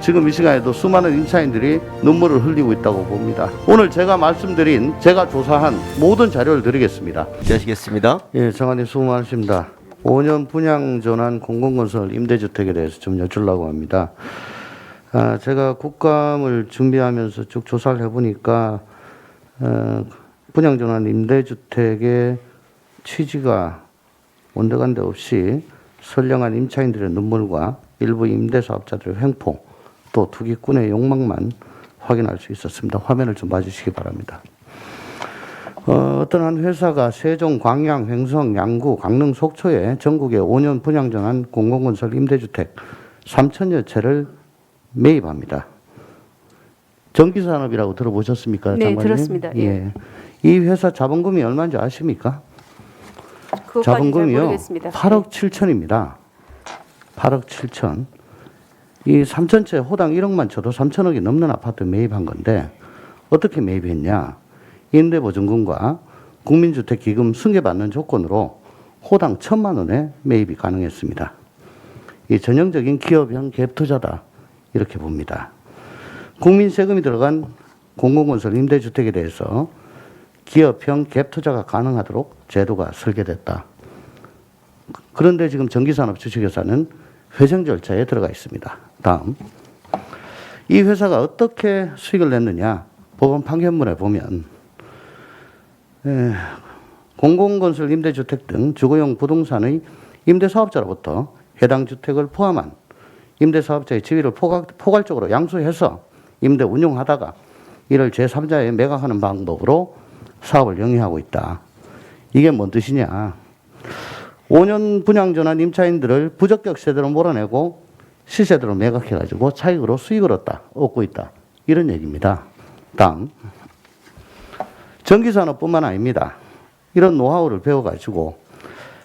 지금 이 시간에도 수많은 임차인들이 눈물을 흘리고 있다고 봅니다. 오늘 제가 말씀드린 제가 조사한 모든 자료를 드리겠습니다. 되시겠습니다. 예, 정한님 수고 많으십니다. 5년 분양 전환 공공건설 임대주택에 대해서 좀 여쭈려고 합니다. 아, 제가 국감을 준비하면서 쭉 조사를 해보니까 어, 분양 전환 임대주택의 취지가 온데간데 없이 선량한 임차인들의 눈물과 일부 임대사업자들의 횡포 또 투기꾼의 욕망만 확인할 수 있었습니다. 화면을 좀 봐주시기 바랍니다. 어, 어떤 한 회사가 세종, 광양, 횡성, 양구, 강릉, 속초에 전국에 5년 분양 전환 공공건설 임대주택 3천여 채를 매입합니다. 전기산업이라고 들어보셨습니까? 네, 장관님? 들었습니다. 예. 예. 이 회사 자본금이 얼마인지 아십니까? 자본금이요. 모르겠습니다. 8억 7천입니다. 8억 7천. 이 3천채 호당 1억만 쳐도 3천억이 넘는 아파트 매입한 건데 어떻게 매입했냐? 임대보증금과 국민주택기금 승계받는 조건으로 호당 천만 원에 매입이 가능했습니다. 이 전형적인 기업형 갭투자다 이렇게 봅니다. 국민 세금이 들어간 공공건설 임대주택에 대해서 기업형 갭투자가 가능하도록 제도가 설계됐다. 그런데 지금 전기산업 주식회사는 회생 절차에 들어가 있습니다. 다음. 이 회사가 어떻게 수익을 냈느냐? 법원 판결문에 보면 에, 공공건설 임대주택 등 주거용 부동산의 임대사업자로부터 해당 주택을 포함한 임대사업자의 지위를 포괄, 포괄적으로 양수해서 임대 운용하다가 이를 제3자에 매각하는 방법으로 사업을 영위하고 있다. 이게 뭔 뜻이냐? 5년 분양 전환 임차인들을 부적격 세대로 몰아내고 시세대로 매각해가지고 차익으로 수익을 얻다, 얻고 있다. 이런 얘기입니다. 다음. 전기산업뿐만 아닙니다. 이런 노하우를 배워가지고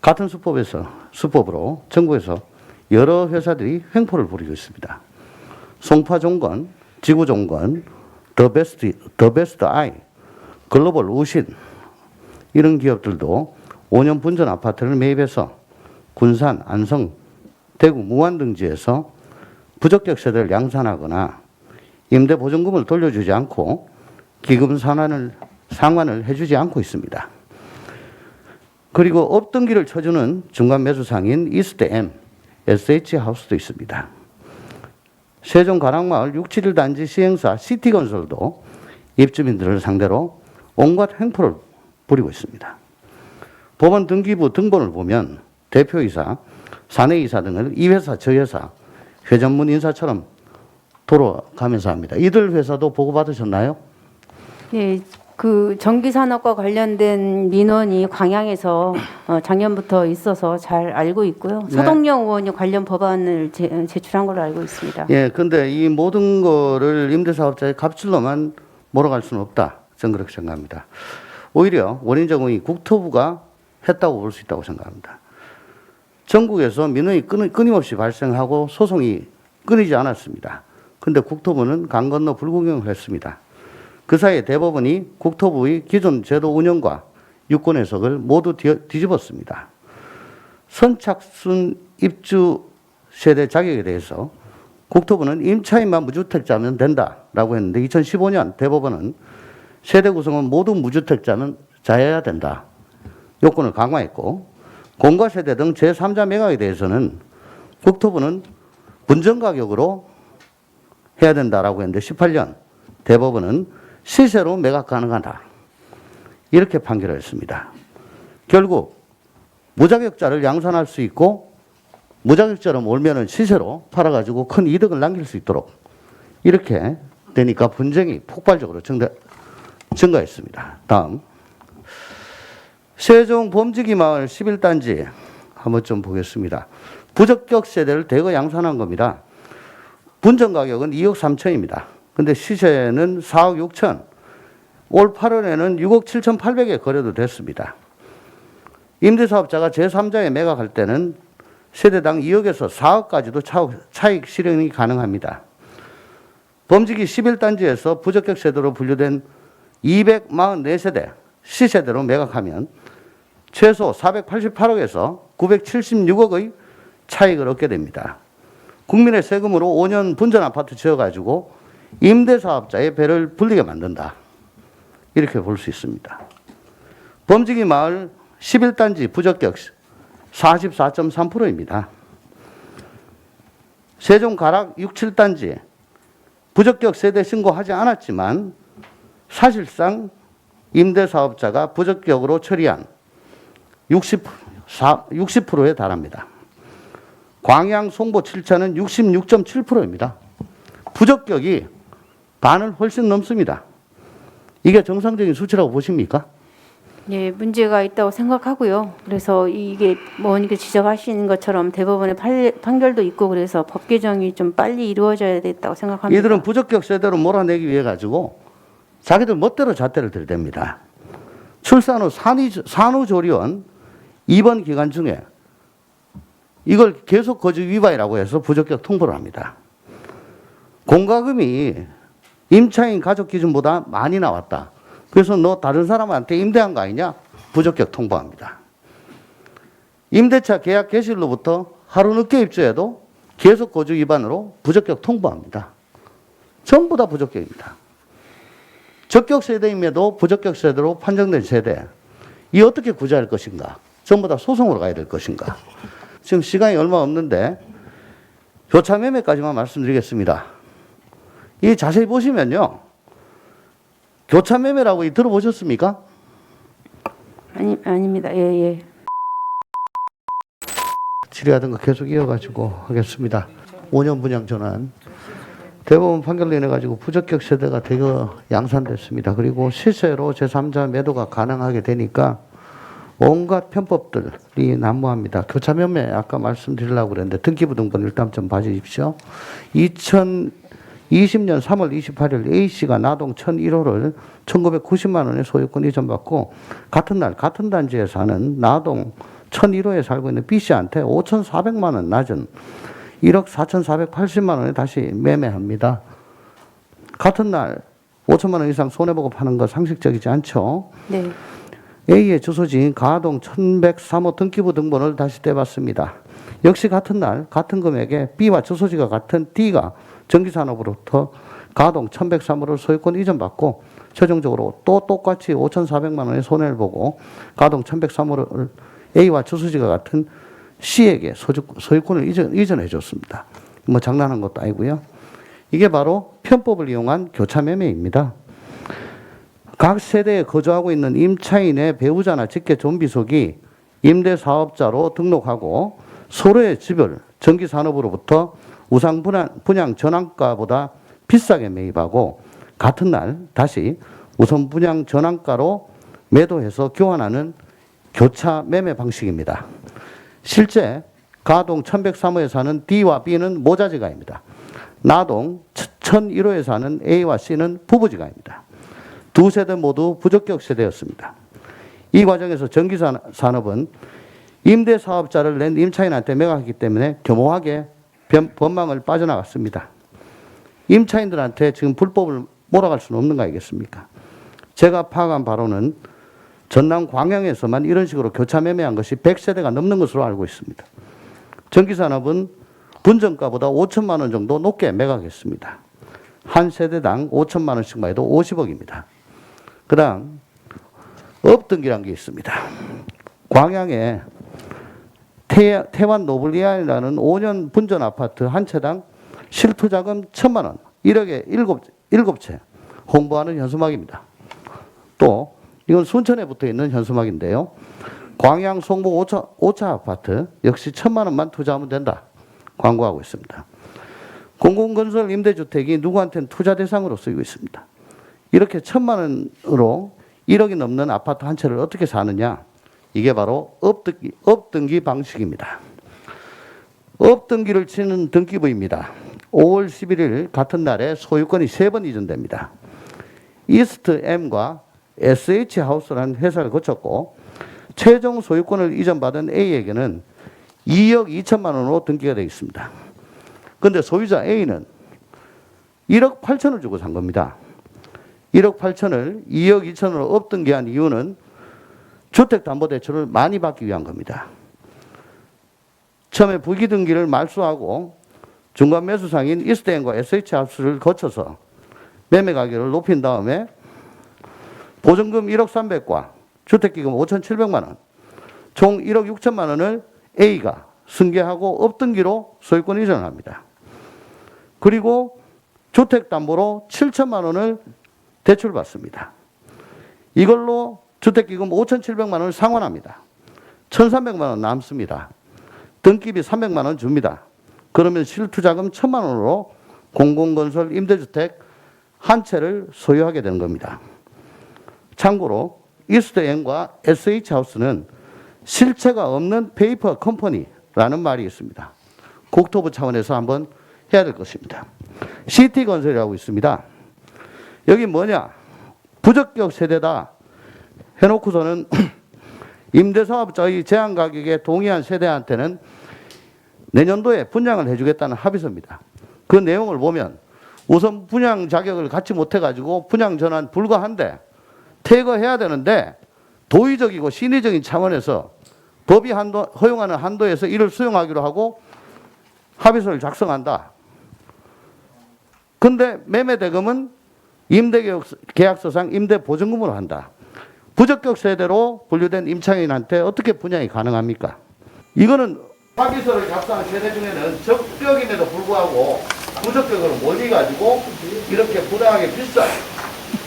같은 수법에서, 수법으로 전국에서 여러 회사들이 횡포를 부리고 있습니다. 송파종건, 지구종건, 더 베스트, 더 베스트 아이, 글로벌 우신, 이런 기업들도 5년 분전 아파트를 매입해서 군산, 안성, 대구, 무안 등지에서 부적격 세대를 양산하거나 임대 보증금을 돌려주지 않고 기금 상환을 상환을 해주지 않고 있습니다. 그리고 업등기를 쳐주는 중간 매수상인 이스트엠, SH 하우스도 있습니다. 세종 가락마을 671 단지 시행사 시티건설도 입주민들을 상대로 온갖 행포를 부리고 있습니다. 법원 등기부 등본을 보면 대표이사, 사내이사 등을 이 회사, 저 회사, 회전문 인사처럼 돌아가면서 합니다. 이들 회사도 보고받으셨나요? 네, 그 전기산업과 관련된 민원이 광양에서 어, 작년부터 있어서 잘 알고 있고요. 네. 서동영 의원이 관련 법안을 제, 제출한 걸로 알고 있습니다. 예, 근데 이 모든 거를 임대사업자의 갑질로만 몰아갈 수는 없다. 저는 그렇게 생각합니다. 오히려 원인 적응이 국토부가 했다고 볼 수 있다고 생각합니다. 전국에서 민원이 끊, 끊임없이 발생하고 소송이 끊이지 않았습니다. 근데 국토부는 강 건너 불구경을 했습니다. 그 사이에 대법원이 국토부의 기존 제도 운영과 유권 해석을 모두 뒤- 뒤집었습니다. 선착순 입주 세대 자격에 대해서 국토부는 임차인만 무주택자면 된다라고 했는데 2015년 대법원은 세대 구성은 모두 무주택자면 자여야 된다. 요건을 강화했고 공과 세대 등 제3자 매각에 대해서는 국토부는 분전 가격으로 해야 된다라고 했는데 18년 대법원은 시세로 매각 가능하다. 이렇게 판결을 했습니다. 결국 무자격자를 양산할 수 있고 무자격자로 몰면은 시세로 팔아가지고 큰 이득을 남길 수 있도록 이렇게 되니까 분쟁이 폭발적으로 증가, 증가했습니다. 다음. 세종 범지기 마을 11단지 한번 좀 보겠습니다. 부적격 세대를 대거 양산한 겁니다. 분전 가격은 2억 3천입니다. 근데 시세는 4억 6천. 올 8월에는 6억 7천 8백에 거래도 됐습니다. 임대사업자가 제3자에 매각할 때는 세대당 2억에서 4억까지도 차익 실현이 가능합니다. 범지기 11단지에서 부적격 세대로 분류된 244세대 시세대로 매각하면 최소 488억에서 976억의 차익을 얻게 됩니다. 국민의 세금으로 5년 분전 아파트 지어가지고 임대사업자의 배를 불리게 만든다. 이렇게 볼 수 있습니다. 범지기 마을 11단지 부적격 44.3%입니다. 세종 가락 6, 7단지 부적격 세대 신고하지 않았지만 사실상 임대사업자가 부적격으로 처리한 60, 60%에 달합니다. 광양 송보 7차는 66.7%입니다. 부적격이 반을 훨씬 넘습니다. 이게 정상적인 수치라고 보십니까? 예, 문제가 있다고 생각하고요. 그래서 이게 뭐 이렇게 지적하시는 것처럼 대법원의 판, 판결도 있고 그래서 법 개정이 좀 빨리 이루어져야 됐다고 생각합니다. 이들은 부적격 세대로 몰아내기 위해 가지고 자기들 멋대로 잣대를 들댑니다. 출산 후 산의, 산후조리원 입원 기간 중에 이걸 계속 거주 위반이라고 해서 부적격 통보를 합니다. 공과금이 임차인 가족 기준보다 많이 나왔다. 그래서 너 다른 사람한테 임대한 거 아니냐? 부적격 통보합니다. 임대차 계약 개시일로부터 하루 늦게 입주해도 계속 거주 위반으로 부적격 통보합니다. 전부 다 부적격입니다. 적격 세대임에도 부적격 세대로 판정된 세대. 이 어떻게 구제할 것인가? 전부 다 소송으로 가야 될 것인가? 지금 시간이 얼마 없는데 교차 매매까지만 말씀드리겠습니다. 이 자세히 보시면요. 교차 매매라고 이 들어보셨습니까? 아니 아닙니다. 예, 예. 질의하던 거 계속 이어가지고 하겠습니다. 5년 분양 전환. 대법원 판결로 인해 가지고 부적격 세대가 대거 양산됐습니다. 그리고 실제로 제3자 매도가 가능하게 되니까 온갖 편법들이 난무합니다. 교차 매매 아까 말씀드리려고 그랬는데 등기부 등본 일단 좀 봐주십시오. 2020년 3월 28일 A 씨가 나동 1,001호를 1,990만 원에 소유권 이전받고 같은 날 같은 단지에 사는 나동 1,001호에 살고 있는 B 씨한테 5,400만 원 낮은 1억 4,480만 원에 다시 매매합니다. 같은 날 5천만 원 이상 손해보고 파는 거 상식적이지 않죠. 네. A의 주소지인 가동 1103호 등기부 등본을 다시 떼봤습니다. 역시 같은 날 같은 금액에 B와 주소지가 같은 D가 전기산업으로부터 가동 1103호를 소유권 이전받고 최종적으로 또 똑같이 5,400만 원의 손해를 보고 가동 1103호를 A와 주소지가 같은 C에게 소유권을 이전, 이전해 줬습니다. 뭐 장난한 것도 아니고요. 이게 바로 편법을 이용한 교차 매매입니다. 각 세대에 거주하고 있는 임차인의 배우자나 직계 좀비속이 임대 사업자로 등록하고 서로의 집을 전기 산업으로부터 우상 분양, 분양 전환가보다 비싸게 매입하고 같은 날 다시 우선 분양 전환가로 매도해서 교환하는 교차 매매 방식입니다. 실제 가동 1103호에 사는 D와 B는 모자지가입니다. 나동 1001호에 사는 A와 C는 부부지가입니다. 두 세대 모두 부적격 세대였습니다. 이 과정에서 전기산업은 임대 사업자를 낸 임차인한테 매각했기 때문에 교모하게 변- 법망을 빠져나갔습니다. 임차인들한테 지금 불법을 몰아갈 수는 없는 거 아니겠습니까? 제가 파악한 바로는 전남 광양에서만 이런 식으로 교차 매매한 것이 100세대가 넘는 것으로 알고 있습니다. 전기산업은 분전가보다 5천만 원 정도 높게 매각했습니다. 한 세대당 5천만 원씩만 해도 50억입니다. 그 다음 업등기란 게 있습니다. 광양에 태, 태완 노블리안이라는 5년 분전 아파트 한 채당 실투자금 천만 원, 1억에 일곱, 일곱 채 홍보하는 현수막입니다. 또 이건 순천에 붙어 있는 현수막인데요. 광양 송보 5차, 5차 아파트 역시 천만 원만 투자하면 된다. 광고하고 있습니다. 공공건설 임대주택이 누구한테는 투자 대상으로 쓰이고 있습니다. 이렇게 천만 원으로 1억이 넘는 아파트 한 채를 어떻게 사느냐? 이게 바로 업등기, 업등기 방식입니다. 업등기를 치는 등기부입니다. 5월 11일 같은 날에 소유권이 세번 이전됩니다. 이스트 M과 SH 하우스라는 회사를 거쳤고 최종 소유권을 이전받은 A에게는 2억 2천만 원으로 등기가 되어 있습니다. 그런데 소유자 A는 1억 8천을 주고 산 겁니다. 1억 8천을 2억 2천으로 업등기한 이유는 주택담보대출을 많이 받기 위한 겁니다. 처음에 부기등기를 말소하고 중간 매수상인 이스테인과 SH하우스를 거쳐서 매매 가격을 높인 다음에 보증금 1억 300과 주택기금 5,700만 원, 총 1억 6천만 원을 A가 승계하고 업등기로 소유권 이전을 합니다. 그리고 주택담보로 7천만 원을 대출 받습니다. 이걸로 주택기금 5,700만 원을 상환합니다. 1,300만 원 남습니다. 등기비 300만 원 줍니다. 그러면 실투자금 1,000만 원으로 공공건설 임대주택 한 채를 소유하게 되는 겁니다. 참고로 이스트엔과 SH하우스는 실체가 없는 페이퍼 컴퍼니라는 말이 있습니다. 국토부 차원에서 한번 해야 될 것입니다. CT건설이라고 있습니다. 여기 뭐냐? 부적격 세대다 해놓고서는 임대사업자의 제한 가격에 동의한 세대한테는 내년도에 분양을 해주겠다는 합의서입니다. 그 내용을 보면 우선 분양 자격을 갖지 못해가지고 분양 전환 불가한데 퇴거해야 되는데 도의적이고 신의적인 차원에서 법이 한도, 허용하는 한도에서 이를 수용하기로 하고 합의서를 작성한다. 근데 매매 대금은 임대계약서상 임대보증금으로 한다. 부적격 세대로 분류된 임차인한테 어떻게 분양이 가능합니까? 이거는 합의서를 작성한 세대 중에는 적격임에도 불구하고 부적격으로 몰리가지고 이렇게 부당하게 비싼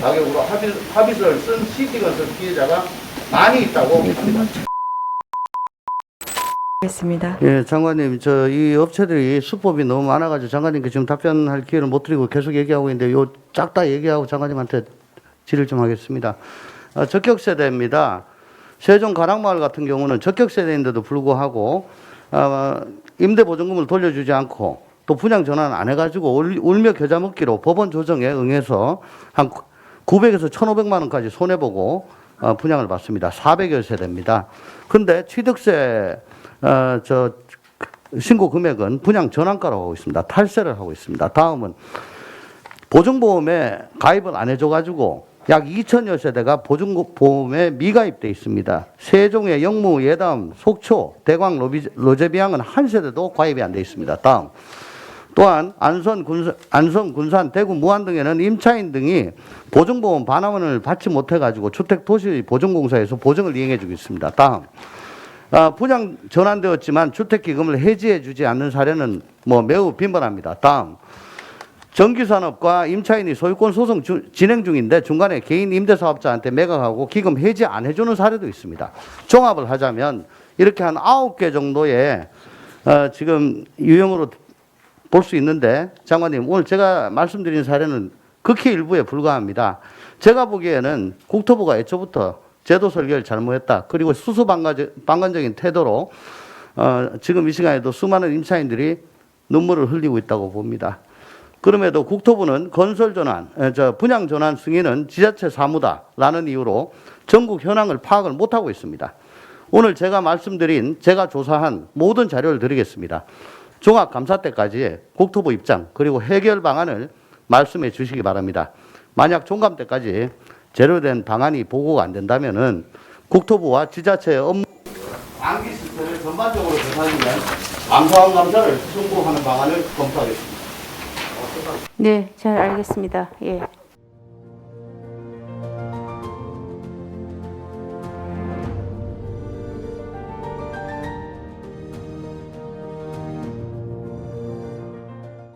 가격으로 합의, 합의서를 쓴 시티건설 피해자가 많이 있다고 봅니다. 하겠습니다. 예, 장관님, 저 이 업체들이 수법이 너무 많아가지고 장관님께 지금 답변할 기회를 못 드리고 계속 얘기하고 있는데 요 짝다 얘기하고 장관님한테 질의 좀 하겠습니다. 어, 적격 세대입니다. 세종 가락마을 같은 경우는 적격 세대인데도 불구하고 어, 임대 보증금을 돌려주지 않고 또 분양 전환 안 해가지고 울- 울며 겨자 먹기로 법원 조정에 응해서 한 900에서 1,500만 원까지 손해 보고 어, 분양을 받습니다. 400여 세대입니다. 근데 취득세 어, 저 신고 금액은 분양 전환가로 하고 있습니다. 탈세를 하고 있습니다. 다음은 보증보험에 가입을 안 해줘가지고 약 2천여 세대가 보증보험에 미가입돼 있습니다. 세종의 영무, 예담, 속초, 대광, 로비, 로제비앙은 한 세대도 가입이 안 돼 있습니다. 다음. 또한 안선, 군산, 안성, 군산, 대구, 무안 등에는 임차인 등이 보증보험 반환원을 받지 못해가지고 주택도시보증공사에서 보증을 이행해주고 있습니다. 다음. 아, 분양 전환되었지만 주택기금을 해지해 주지 않는 사례는 뭐 매우 빈번합니다. 다음. 전기산업과 임차인이 소유권 소송 주- 진행 중인데 중간에 개인 임대사업자한테 매각하고 기금 해지 안 해주는 사례도 있습니다. 종합을 하자면 이렇게 한 아홉 개 정도의 어, 지금 유형으로 볼 수 있는데 장관님 오늘 제가 말씀드린 사례는 극히 일부에 불과합니다. 제가 보기에는 국토부가 애초부터 제도 설계를 잘못했다. 그리고 수수방관적인 태도로 어, 지금 이 시간에도 수많은 임차인들이 눈물을 흘리고 있다고 봅니다. 그럼에도 국토부는 건설 전환, 에, 저 분양 전환 승인은 지자체 사무다라는 이유로 전국 현황을 파악을 못하고 있습니다. 오늘 제가 말씀드린 제가 조사한 모든 자료를 드리겠습니다. 종합 감사 때까지 국토부 입장 그리고 해결 방안을 말씀해 주시기 바랍니다. 만약 종감 때까지 제로된 방안이 보고가 안 된다면은 국토부와 지자체의 업무 안기 시스템을 전반적으로 개선하기 위한 감사원 감사를 승부하는 방안을 검토하겠습니다. 네, 잘 알겠습니다. 예.